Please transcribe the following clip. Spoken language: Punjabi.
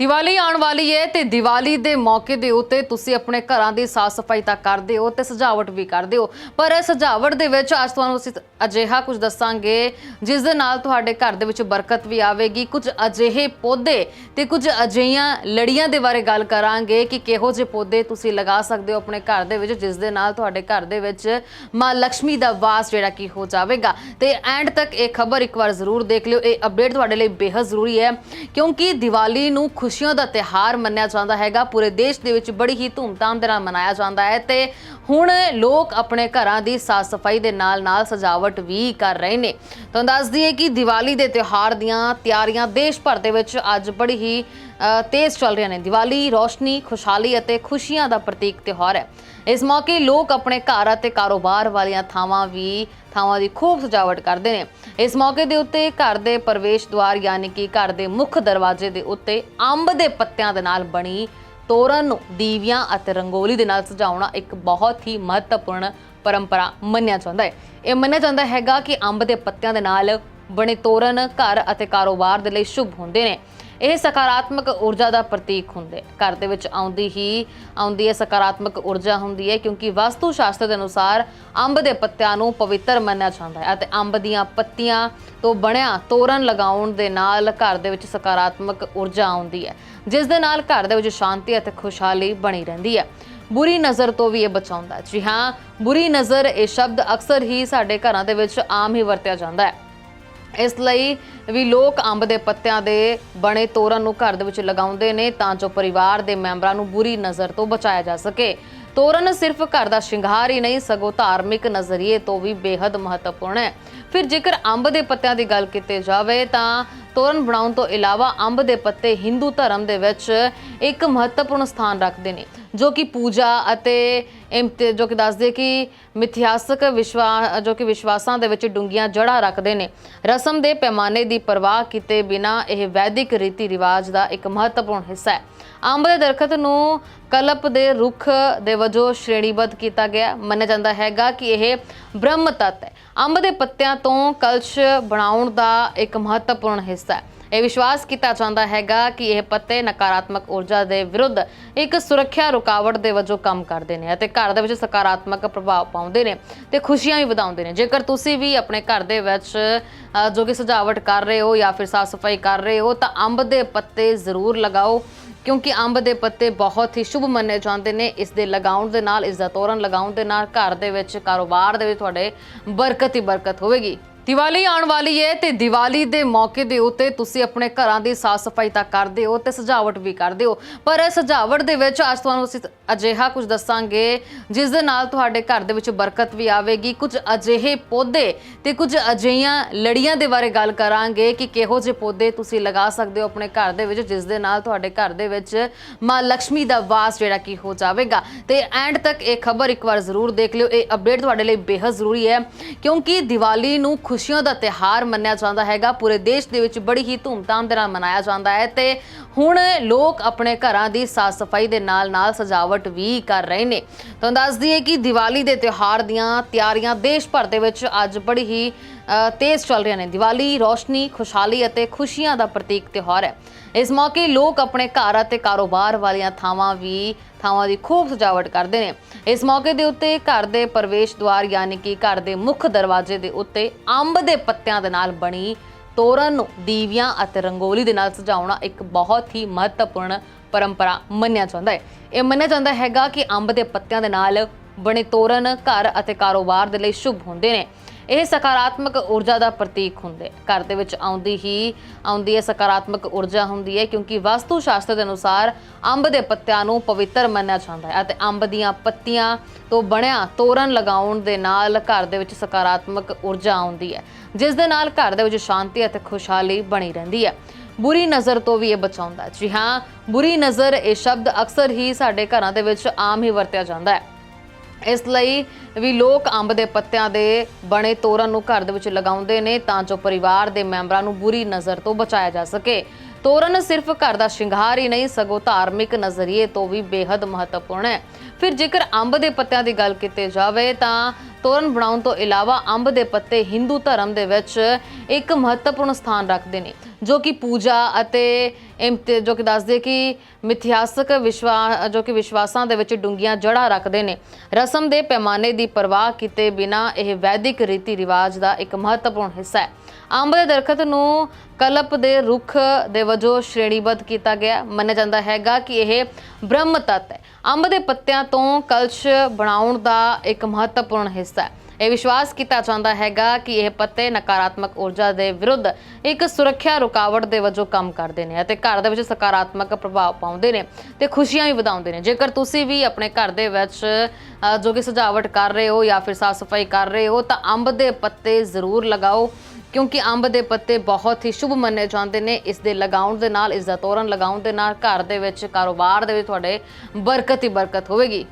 ਦੀਵਾਲੀ ਆਉਣ ਵਾਲੀ ਹੈ ਤੇ ਦੀਵਾਲੀ ਦੇ ਮੌਕੇ ਦੇ ਉੱਤੇ ਤੁਸੀਂ ਆਪਣੇ ਘਰਾਂ ਦੀ ਸਾਫ਼ ਸਫ਼ਾਈ ਤਾਂ ਕਰਦੇ ਹੋ ਤੇ ਸਜਾਵਟ ਵੀ ਕਰਦੇ ਹੋ। ਪਰ ਸਜਾਵਟ ਦੇ ਵਿੱਚ ਅੱਜ ਤੁਹਾਨੂੰ ਅਸੀਂ ਅਜਿਹਾ ਕੁਝ ਦੱਸਾਂਗੇ, ਜਿਸ ਦੇ ਨਾਲ ਤੁਹਾਡੇ ਘਰ ਦੇ ਵਿੱਚ ਬਰਕਤ ਵੀ ਆਵੇਗੀ। ਕੁਝ ਅਜਿਹੇ ਪੌਦੇ ਤੇ ਕੁਝ ਅਜਿਹੀਆਂ ਲੜੀਆਂ ਦੇ ਬਾਰੇ ਗੱਲ ਕਰਾਂਗੇ ਕਿ ਕਿਹੋ ਜਿਹੇ ਪੌਦੇ ਤੁਸੀਂ ਲਗਾ ਸਕਦੇ ਹੋ ਆਪਣੇ ਘਰ ਦੇ ਵਿੱਚ, ਜਿਸ ਦੇ ਨਾਲ ਤੁਹਾਡੇ ਘਰ ਦੇ ਵਿੱਚ ਮਾਂ ਲక్ష్ਮੀ ਦਾ ਵਾਸ ਜਿਹੜਾ ਕੀ ਹੋ ਜਾਵੇਗਾ। ਤੇ ਐਂਡ ਤੱਕ ਇਹ ਖਬਰ ਇੱਕ ਵਾਰ ਜ਼ਰੂਰ ਦੇਖ ਲਿਓ। ਇਹ ਅਪਡੇਟ ਤੁਹਾਡੇ ਲਈ ਬੇਹੱਦ ਜ਼ਰੂਰੀ ਹੈ, ਕਿਉਂਕਿ ਦੀਵਾਲੀ ਨੂੰ ਖੁਸ਼ੀਆਂ ਦਾ ਤਿਹਾਰ ਮੰਨਿਆ ਜਾਂਦਾ ਹੈਗਾ। ਪੂਰੇ ਦੇਸ਼ ਦੇ ਵਿੱਚ ਬੜੀ ਹੀ ਧੂਮਧਾਮ ਦੇ ਨਾਲ ਮਨਾਇਆ ਜਾਂਦਾ ਹੈ ਤੇ ਹੁਣ ਲੋਕ ਆਪਣੇ ਘਰਾਂ ਦੀ ਸਾਫ਼ ਸਫ਼ਾਈ ਦੇ ਨਾਲ-ਨਾਲ ਸਜਾਵਟ ਵੀ ਕਰ ਰਹੇ ਨੇ। ਤੁਹਾਨੂੰ ਦੱਸ ਦਈਏ ਕਿ ਦੀਵਾਲੀ ਦੇ ਤਿਉਹਾਰ ਦੀਆਂ ਤਿਆਰੀਆਂ ਦੇਸ਼ ਭਰ ਦੇ ਵਿੱਚ ਅੱਜ ਬੜੀ ਹੀ ਤੇਜ਼ ਚੱਲ ਰਹੀਆਂ ਨੇ। ਦੀਵਾਲੀ ਰੋਸ਼ਨੀ, ਖੁਸ਼ਹਾਲੀ ਅਤੇ ਖੁਸ਼ੀਆਂ ਦਾ ਪ੍ਰਤੀਕ ਤਿਉਹਾਰ ਹੈ। ਇਸ ਮੌਕੇ ਲੋਕ ਆਪਣੇ ਘਰ ਅਤੇ ਕਾਰੋਬਾਰ ਵਾਲੀਆਂ ਥਾਵਾਂ ਵੀ, ਥਾਵਾਂ ਦੀ ਖੂਬ ਸਜਾਵਟ ਕਰਦੇ ਨੇ। ਇਸ ਮੌਕੇ ਦੇ ਉੱਤੇ ਘਰ ਦੇ ਪ੍ਰਵੇਸ਼ ਦੁਆਰ ਯਾਨੀ ਕਿ ਘਰ ਦੇ ਮੁੱਖ ਦਰਵਾਜ਼ੇ ਦੇ ਉੱਤੇ ਅੰਬ ਦੇ ਪੱਤਿਆਂ ਦੇ ਨਾਲ ਬਣੀ ਤੋਰਨ ਨੂੰ ਦੀਵਿਆਂ ਅਤੇ ਰੰਗੋਲੀ ਦੇ ਨਾਲ ਸਜਾਉਣਾ ਇੱਕ ਬਹੁਤ ਹੀ ਮਹੱਤਵਪੂਰਨ ਪਰੰਪਰਾ ਮੰਨਿਆ ਜਾਂਦਾ ਹੈ। ਇਹ ਮੰਨਿਆ ਜਾਂਦਾ ਹੈਗਾ ਕਿ ਅੰਬ ਦੇ ਪੱਤਿਆਂ ਦੇ ਨਾਲ ਬਣੇ ਤੋਰਨ ਘਰ ਅਤੇ ਕਾਰੋਬਾਰ ਦੇ ਲਈ ਸ਼ੁਭ ਹੁੰਦੇ ਨੇ। ਇਹ ਸਕਾਰਾਤਮਕ ਊਰਜਾ ਦਾ ਪ੍ਰਤੀਕ ਹੁੰਦੇ। ਘਰ ਦੇ ਵਿੱਚ ਆਉਂਦੀ ਹੀ, ਆਉਂਦੀ ਹੈ ਸਕਾਰਾਤਮਕ ਊਰਜਾ ਹੁੰਦੀ ਹੈ ਕਿਉਂਕਿ ਵਾਸਤੂ ਸ਼ਾਸਤਰ ਦੇ ਅਨੁਸਾਰ ਅੰਬ ਦੇ ਪੱਤਿਆਂ ਨੂੰ ਪਵਿੱਤਰ ਮੰਨਿਆ ਜਾਂਦਾ ਹੈ ਅਤੇ ਅੰਬ ਦੀਆਂ ਪੱਤੀਆਂ ਤੋਂ ਬਣਿਆ ਤੋਰਨ ਲਗਾਉਣ ਦੇ ਨਾਲ ਘਰ ਦੇ ਵਿੱਚ ਸਕਾਰਾਤਮਕ ਊਰਜਾ ਆਉਂਦੀ ਹੈ, ਜਿਸ ਦੇ ਨਾਲ ਘਰ ਦੇ ਵਿੱਚ ਸ਼ਾਂਤੀ ਅਤੇ ਖੁਸ਼ਹਾਲੀ ਬਣੀ ਰਹਿੰਦੀ ਹੈ। ਬੁਰੀ ਨਜ਼ਰ ਤੋਂ ਵੀ ਇਹ ਬਚਾਉਂਦਾ ਜੀ ਹਾਂ, ਬੁਰੀ ਨਜ਼ਰ ਇਹ ਸ਼ਬਦ ਅਕਸਰ ਹੀ ਸਾਡੇ ਘਰਾਂ ਦੇ ਵਿੱਚ ਆਮ ਹੀ ਵਰਤਿਆ ਜਾਂਦਾ ਹੈ। ਇਸ ਲਈ ਵੀ ਲੋਕ ਅੰਬ ਦੇ ਪੱਤਿਆਂ ਦੇ ਬਣੇ ਤੋਰਨ ਨੂੰ ਘਰ ਦੇ ਵਿੱਚ ਲਗਾਉਂਦੇ ਨੇ ਤਾਂ ਜੋ ਪਰਿਵਾਰ ਦੇ ਮੈਂਬਰਾਂ ਨੂੰ ਬੁਰੀ ਨਜ਼ਰ ਤੋਂ ਬਚਾਇਆ ਜਾ ਸਕੇ। ਤੋਰਨ ਸਿਰਫ ਘਰ ਦਾ ਸ਼ਿੰਗਾਰ ਹੀ ਨਹੀਂ, ਸਗੋਂ ਧਾਰਮਿਕ ਨਜ਼ਰੀਏ ਤੋਂ ਵੀ ਬੇहद ਮਹੱਤਵਪੂਰਨ ਹੈ। ਫਿਰ ਜੇਕਰ ਅੰਬ ਦੇ ਪੱਤਿਆਂ ਦੀ ਗੱਲ ਕੀਤੀ ਜਾਵੇ ਤਾਂ ਤੋਰਨ ਬਣਾਉਣ ਤੋਂ ਇਲਾਵਾ ਅੰਬ ਦੇ ਪੱਤੇ ਹਿੰਦੂ ਧਰਮ ਦੇ ਵਿੱਚ ਇੱਕ ਮਹੱਤਵਪੂਰਨ ਸਥਾਨ ਰੱਖਦੇ ਨੇ, ਜੋ ਕਿ ਪੂਜਾ ਅਤੇ ਇਮਤ- ਜੋ ਕਿ ਦੱਸਦੇ ਕਿ ਮਿਥਿਆਸਕ ਵਿਸ਼ਵਾਸ ਜੋ ਕਿ ਵਿਸ਼ਵਾਸਾਂ ਦੇ ਵਿੱਚ ਡੂੰਘੀਆਂ ਜੜ੍ਹਾਂ ਰੱਖਦੇ ਨੇ। ਰਸਮ ਦੇ ਪੈਮਾਨੇ ਦੀ ਪਰਵਾਹ ਕੀਤੇ ਬਿਨਾ ਇਹ ਵੈਦਿਕ ਰੀਤੀ ਰਿਵਾਜ ਦਾ ਇੱਕ ਮਹੱਤਵਪੂਰਨ ਹਿੱਸਾ ਹੈ। ਅੰਬ ਦੇ ਦਰਖਤ ਨੂੰ ਕਲਪ ਦੇ ਰੁੱਖ ਦੇ ਵਜੋਂ ਸ਼੍ਰੇਣੀਬੱਧ ਕੀਤਾ ਗਿਆ। ਮੰਨਿਆ ਜਾਂਦਾ ਹੈਗਾ ਕਿ ਇਹ ਬ੍ਰਹਮ ਤੱਤ ਹੈ। ਅੰਬ ਦੇ ਪੱਤਿਆਂ ਤੋਂ ਕਲਸ਼ ਬਣਾਉਣ ਦਾ ਇੱਕ ਮਹੱਤਵਪੂਰਨ ਹਿੱਸਾ ਹੈ। ਇਹ ਵਿਸ਼ਵਾਸ ਕੀਤਾ ਜਾਂਦਾ ਹੈਗਾ ਕਿ ਇਹ ਪੱਤੇ ਨਕਾਰਾਤਮਕ ਊਰਜਾ ਦੇ ਵਿਰੁੱਧ ਇੱਕ ਸੁਰੱਖਿਆ ਰੁਕਾਵਟ ਦੇ ਵਜੋਂ ਕੰਮ ਕਰਦੇ ਨੇ ਅਤੇ ਘਰ ਦੇ ਵਿੱਚ ਸਕਾਰਾਤਮਕ ਪ੍ਰਭਾਵ ਪਾਉਂਦੇ ਨੇ ਤੇ ਖੁਸ਼ੀਆਂ ਵੀ ਵਧਾਉਂਦੇ ਨੇ। ਜੇਕਰ ਤੁਸੀਂ ਵੀ ਆਪਣੇ ਘਰ ਦੇ ਵਿੱਚ ਜੋ ਕਿ ਸਜਾਵਟ ਕਰ ਰਹੇ ਹੋ ਜਾਂ ਫਿਰ ਸਾਫ਼ ਸਫ਼ਾਈ ਕਰ ਰਹੇ ਹੋ, ਤਾਂ ਅੰਬ ਦੇ ਪੱਤੇ ਜ਼ਰੂਰ ਲਗਾਓ। ਕਿਉਂਕਿ ਅੰਬ ਦੇ ਪੱਤੇ ਬਹੁਤ ਹੀ ਸ਼ੁਭ ਮੰਨੇ ਜਾਂਦੇ ਨੇ। ਇਸ ਦੇ ਲਗਾਉਣ ਦੇ ਨਾਲ, ਇਸ ਦਾ ਤੋਰਨ ਲਗਾਉਣ ਦੇ ਨਾਲ ਘਰ ਦੇ ਵਿੱਚ ਕਾਰੋਬਾਰ ਦੇ ਵਿੱਚ ਤੁਹਾਡੇ ਬਰਕਤ ਹੀ ਬਰਕਤ ਹੋਵੇਗੀ। ਦੀਵਾਲੀ ਆਉਣ ਵਾਲੀ ਹੈ ਤੇ ਦੀਵਾਲੀ ਦੇ ਮੌਕੇ ਦੇ ਉੱਤੇ ਤੁਸੀਂ ਆਪਣੇ ਘਰਾਂ ਦੀ ਸਾਫ਼ ਸਫ਼ਾਈ ਤਾਂ ਕਰਦੇ ਹੋ ਤੇ ਸਜਾਵਟ ਵੀ ਕਰਦੇ ਹੋ। ਪਰ ਇਹ ਸਜਾਵਟ ਦੇ ਵਿੱਚ ਅੱਜ ਤੁਹਾਨੂੰ ਅਸੀਂ ਅਜਿਹਾ ਕੁਝ ਦੱਸਾਂਗੇ, ਜਿਸ ਦੇ ਨਾਲ ਤੁਹਾਡੇ ਘਰ ਦੇ ਵਿੱਚ ਬਰਕਤ ਵੀ ਆਵੇਗੀ। ਕੁਝ ਅਜਿਹੇ ਪੌਦੇ ਤੇ ਕੁਝ ਅਜਿਹੀਆਂ ਲੜੀਆਂ ਦੇ ਬਾਰੇ ਗੱਲ ਕਰਾਂਗੇ ਕਿ ਕਿਹੋ ਜਿਹੇ ਪੌਦੇ ਤੁਸੀਂ ਲਗਾ ਸਕਦੇ ਹੋ ਆਪਣੇ ਘਰ ਦੇ ਵਿੱਚ, ਜਿਸ ਦੇ ਨਾਲ ਤੁਹਾਡੇ ਘਰ ਦੇ ਵਿੱਚ ਮਾਂ ਲక్ష్ਮੀ ਦਾ ਵਾਸ ਜਿਹੜਾ ਕੀ ਹੋ ਜਾਵੇਗਾ। ਤੇ ਐਂਡ ਤੱਕ ਇਹ ਖਬਰ ਇੱਕ ਵਾਰ ਜ਼ਰੂਰ ਦੇਖ ਲਿਓ। ਇਹ ਅਪਡੇਟ ਤੁਹਾਡੇ ਲਈ ਬੇਹੱਦ ਜ਼ਰੂਰੀ ਹੈ, ਕਿਉਂਕਿ ਦੀਵਾਲੀ ਨੂੰ ਖੁਸ਼ੀਆਂ ਦਾ ਤਿਹਾਰ ਮੰਨਿਆ ਜਾਂਦਾ ਹੈਗਾ। ਪੂਰੇ ਦੇਸ਼ ਦੇ ਵਿੱਚ ਬੜੀ ਹੀ ਧੂਮਧਾਮ ਦੇ ਨਾਲ ਮਨਾਇਆ ਜਾਂਦਾ ਹੈ ਤੇ ਹੁਣ ਲੋਕ ਆਪਣੇ ਘਰਾਂ ਦੀ ਸਾਫ਼ ਸਫ਼ਾਈ ਦੇ ਨਾਲ-ਨਾਲ ਸਜਾਵਟ ਵੀ ਕਰ ਰਹੇ ਨੇ। ਤੁਹਾਨੂੰ ਦੱਸ ਦਈਏ ਕਿ ਦੀਵਾਲੀ ਦੇ ਤਿਉਹਾਰ ਦੀਆਂ ਤਿਆਰੀਆਂ ਦੇਸ਼ ਭਰ ਦੇ ਵਿੱਚ ਅੱਜ ਬੜੀ ਹੀ ਤੇਜ਼ ਚੱਲ ਰਹੀਆਂ ਨੇ। ਦੀਵਾਲੀ ਰੋਸ਼ਨੀ, ਖੁਸ਼ਹਾਲੀ ਅਤੇ ਖੁਸ਼ੀਆਂ ਦਾ ਪ੍ਰਤੀਕ ਤਿਉਹਾਰ ਹੈ। ਇਸ ਮੌਕੇ ਲੋਕ ਆਪਣੇ ਘਰ ਅਤੇ ਕਾਰੋਬਾਰ ਵਾਲੀਆਂ ਥਾਵਾਂ ਵੀ, ਥਾਵਾਂ ਦੀ ਖੂਬ ਸਜਾਵਟ ਕਰਦੇ ਨੇ। ਇਸ ਮੌਕੇ ਦੇ ਉੱਤੇ ਘਰ ਦੇ ਪ੍ਰਵੇਸ਼ ਦੁਆਰ ਯਾਨੀ ਕਿ ਘਰ ਦੇ ਮੁੱਖ ਦਰਵਾਜ਼ੇ ਦੇ ਉੱਤੇ ਅੰਬ ਦੇ ਪੱਤਿਆਂ ਦੇ ਨਾਲ ਬਣੀ ਤੋਰਨ ਨੂੰ ਦੀਵਿਆਂ ਅਤੇ ਰੰਗੋਲੀ ਦੇ ਨਾਲ ਸਜਾਉਣਾ ਇੱਕ ਬਹੁਤ ਹੀ ਮਹੱਤਵਪੂਰਨ ਪਰੰਪਰਾ ਮੰਨਿਆ ਜਾਂਦਾ ਹੈ। ਇਹ ਮੰਨਿਆ ਜਾਂਦਾ ਹੈਗਾ ਕਿ ਅੰਬ ਦੇ ਪੱਤਿਆਂ ਦੇ ਨਾਲ ਬਣੇ ਤੋਰਨ ਘਰ ਅਤੇ ਕਾਰੋਬਾਰ ਦੇ ਲਈ ਸ਼ੁਭ ਹੁੰਦੇ ਨੇ। ਇਹ ਸਕਾਰਾਤਮਕ ਊਰਜਾ ਦਾ ਪ੍ਰਤੀਕ ਹੁੰਦੇ, ਘਰ ਦੇ ਵਿੱਚ ਆਉਂਦੀ ਹੀ, ਆਉਂਦੀ ਹੈ ਸਕਾਰਾਤਮਕ ਊਰਜਾ ਹੁੰਦੀ ਹੈ ਕਿਉਂਕਿ ਵਾਸਤੂ ਸ਼ਾਸਤਰ ਦੇ ਅਨੁਸਾਰ ਅੰਬ ਦੇ ਪੱਤਿਆਂ ਨੂੰ ਪਵਿੱਤਰ ਮੰਨਿਆ ਜਾਂਦਾ ਹੈ ਅਤੇ ਅੰਬ ਦੀਆਂ ਪੱਤੀਆਂ ਤੋਂ ਬਣਿਆ ਤੋਰਨ ਲਗਾਉਣ ਦੇ ਨਾਲ ਘਰ ਦੇ ਵਿੱਚ ਸਕਾਰਾਤਮਕ ਊਰਜਾ ਆਉਂਦੀ ਹੈ, ਜਿਸ ਦੇ ਨਾਲ ਘਰ ਦੇ ਵਿੱਚ ਸ਼ਾਂਤੀ ਅਤੇ ਖੁਸ਼ਹਾਲੀ ਬਣੀ ਰਹਿੰਦੀ ਹੈ। ਬੁਰੀ ਨਜ਼ਰ ਤੋਂ ਵੀ ਇਹ ਬਚਾਉਂਦਾ ਜੀ ਹਾਂ, ਬੁਰੀ ਨਜ਼ਰ ਇਹ ਸ਼ਬਦ ਅਕਸਰ ਹੀ ਸਾਡੇ ਘਰਾਂ ਦੇ ਵਿੱਚ ਆਮ ਹੀ ਵਰਤਿਆ ਜਾਂਦਾ ਹੈ। ਇਸ ਲਈ ਵੀ ਲੋਕ ਅੰਬ ਦੇ ਪੱਤਿਆਂ ਦੇ ਬਣੇ ਤੋਰਨ ਨੂੰ ਘਰ ਦੇ ਵਿੱਚ ਲਗਾਉਂਦੇ ਨੇ ਤਾਂ ਜੋ ਪਰਿਵਾਰ ਦੇ ਮੈਂਬਰਾਂ ਨੂੰ ਬੁਰੀ ਨਜ਼ਰ ਤੋਂ ਬਚਾਇਆ ਜਾ ਸਕੇ। ਤੋਰਨ ਸਿਰਫ ਘਰ ਦਾ ਸ਼ਿੰਗਾਰ ਹੀ ਨਹੀਂ, ਸਗੋਂ ਧਾਰਮਿਕ ਨਜ਼ਰੀਏ ਤੋਂ ਵੀ ਬੇहद ਮਹੱਤਵਪੂਰਨ ਹੈ। ਫਿਰ ਜੇਕਰ ਅੰਬ ਦੇ ਪੱਤਿਆਂ ਦੀ ਗੱਲ ਕੀਤੀ ਜਾਵੇ ਤਾਂ ਤੋਰਨ ਬਣਾਉਣ ਤੋਂ ਇਲਾਵਾ ਅੰਬ ਦੇ ਪੱਤੇ ਹਿੰਦੂ ਧਰਮ ਦੇ ਵਿੱਚ ਇੱਕ ਮਹੱਤਵਪੂਰਨ ਸਥਾਨ ਰੱਖਦੇ ਨੇ, ਜੋ ਕਿ ਪੂਜਾ ਅਤੇ ਇਮਤ- ਜੋ ਕਿ ਦੱਸਦੇ ਕਿ ਮਿਥਿਹਾਸਕ ਵਿਸ਼ਵਾ, ਜੋ ਕਿ ਵਿਸ਼ਵਾਸਾਂ ਦੇ ਵਿੱਚ ਡੂੰਘੀਆਂ ਜੜ੍ਹਾਂ ਰੱਖਦੇ ਨੇ। ਰਸਮ ਦੇ ਪੈਮਾਨੇ ਦੀ ਪਰਵਾਹ ਕੀਤੇ ਬਿਨਾ ਇਹ ਵੈਦਿਕ ਰੀਤੀ ਰਿਵਾਜ ਦਾ ਇੱਕ ਮਹੱਤਵਪੂਰਨ ਹਿੱਸਾ ਹੈ। ਅੰਬ ਦੇ ਦਰਖਤ ਨੂੰ ਕਲਪ ਦੇ ਰੁੱਖ ਦੇ ਵਜੋਂ ਸ਼੍ਰੇਣੀਬੱਧ ਕੀਤਾ ਗਿਆ। ਮੰਨਿਆ ਜਾਂਦਾ ਹੈਗਾ ਕਿ ਇਹ ਬ੍ਰਹਮ ਤੱਤ ਹੈ। ਅੰਬ ਦੇ ਪੱਤਿਆਂ ਤੋਂ ਕਲਸ਼ ਬਣਾਉਣ ਦਾ ਇੱਕ ਮਹੱਤਵਪੂਰਨ ਹਿੱਸਾ ਹੈ। ਇਹ ਵਿਸ਼ਵਾਸ ਕੀਤਾ ਜਾਂਦਾ ਹੈਗਾ ਕਿ ਇਹ ਪੱਤੇ ਨਕਾਰਾਤਮਕ ਊਰਜਾ ਦੇ ਵਿਰੁੱਧ ਇੱਕ ਸੁਰੱਖਿਆ ਰੁਕਾਵਟ ਦੇ ਵਜੋਂ ਕੰਮ ਕਰਦੇ ਨੇ ਅਤੇ ਘਰ ਦੇ ਵਿੱਚ ਸਕਾਰਾਤਮਕ ਪ੍ਰਭਾਵ ਪਾਉਂਦੇ ਨੇ ਤੇ ਖੁਸ਼ੀਆਂ ਵੀ ਵਧਾਉਂਦੇ ਨੇ। ਜੇਕਰ ਤੁਸੀਂ ਵੀ ਆਪਣੇ ਘਰ ਦੇ ਵਿੱਚ ਜੋ ਕਿ ਸਜਾਵਟ ਕਰ ਰਹੇ ਹੋ ਜਾਂ ਫਿਰ ਸਾਫ਼ ਸਫ਼ਾਈ ਕਰ ਰਹੇ ਹੋ, ਤਾਂ ਅੰਬ ਦੇ ਪੱਤੇ ਜ਼ਰੂਰ ਲਗਾਓ, ਕਿਉਂਕਿ ਅੰਬ ਦੇ ਪੱਤੇ ਬਹੁਤ ਹੀ ਸ਼ੁਭ ਮੰਨੇ ਜਾਂਦੇ ਨੇ। ਇਸ ਦੇ ਲਗਾਉਣ ਦੇ ਨਾਲ, ਇਸ ਦਾ ਤੋਰਨ ਲਗਾਉਣ ਦੇ ਨਾਲ ਘਰ ਦੇ ਵਿੱਚ ਕਾਰੋਬਾਰ ਦੇ ਵਿੱਚ ਤੁਹਾਡੇ ਬਰਕਤ ਹੀ ਬਰਕਤ ਹੋਵੇਗੀ।